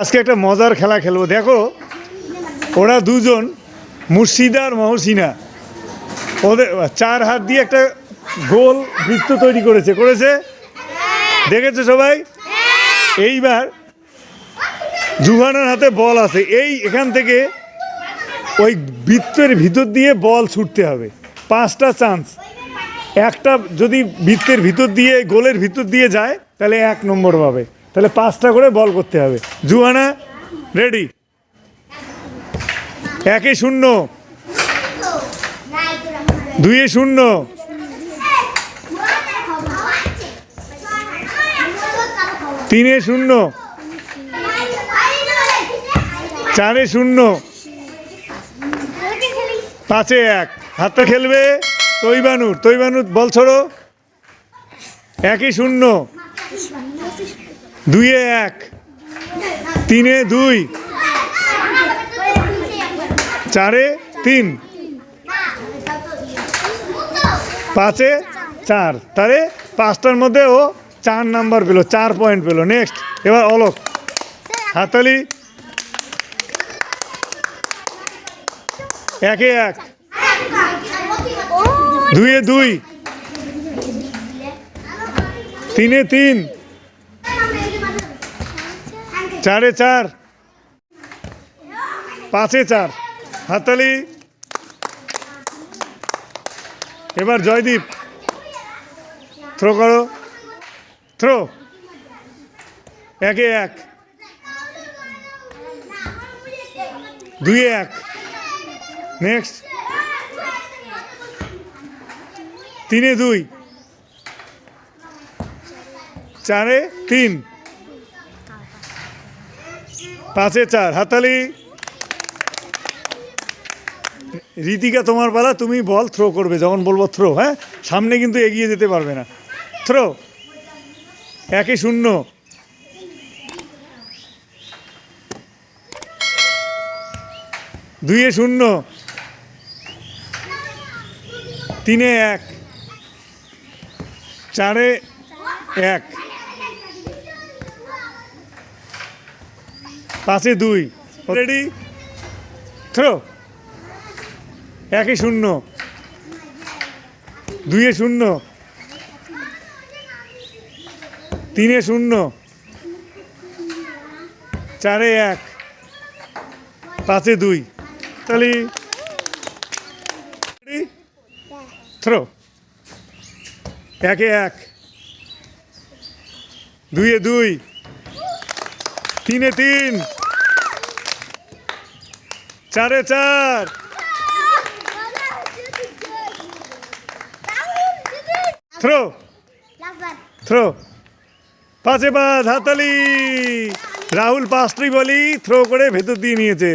আজকে একটা মজার খেলা খেলব। দেখো, ওরা দুজন, মুর্শিদা আর মহসিনা। ওদের, চার হাত দিয়ে একটা গোল বৃত্ত তৈরি করেছে। করেছে? দেখেছ সবাই? এইবার জুহানের হাতে বল আছে। এই এখান থেকে ওই বৃত্তের ভিতর দিয়ে বল ছুটতে হবে। পাঁচটা চান্স। একটা যদি বৃত্তের ভিতর দিয়ে, গোলের ভিতর দিয়ে যায়, তাহলে এক নম্বর পাবে। তাহলে পাঁচটা করে বল করতে হবে। জুহানা রেডি? একে শূন্য। দুইয়ে শূন্য। তিনে শূন্য। চারে শূন্য। পাঁচে এক। হাতটা খেলবে তৈবানুর। তৈবানুর, বল ছড়ো। একই শূন্য। দুইয়ে এক, তিনে দুই, চারে তিন, পাঁচে চার। তাহলে পাঁচটার মধ্যে ও চার নাম্বার পেল, চার পয়েন্ট পেল। নেক্সট, এবার অলোক। হাতালি একে এক। দুইয়ে দুই, তিনে তিন চারে চার। পাঁচে চার। হাততালি। এবার জয়দীপ। থ্রো করো। থ্রো একে এক। দুই এক। নেক্সট তিনে দুই। চারে তিন। পাঁচে চার, হাতালি। রীতিকা, তোমার বেলা তুমি বল থ্রো করবে, যখন বলব থ্রো হ্যাঁ? সামনে কিন্তু এগিয়ে যেতে পারবে না। থ্রো একে শূন্য। দুইয়ে শূন্য। তিনে এক। চারে এক। পাঁচে দুই। রেডি থ্রো একে শূন্য। দুইয়ে শূন্য। তিনে শূন্য। চারে এক। পাঁচে দুই। তাহলে থ্রো একে এক। দুইয়ে দুই। তিনে তিন। চারে চার। থ্রো। থ্রো। পাঁচে পাঁচ হাতালি রাহুল পাঁচটি বলি, থ্রো করে ভেতর দিয়ে নিয়েছে।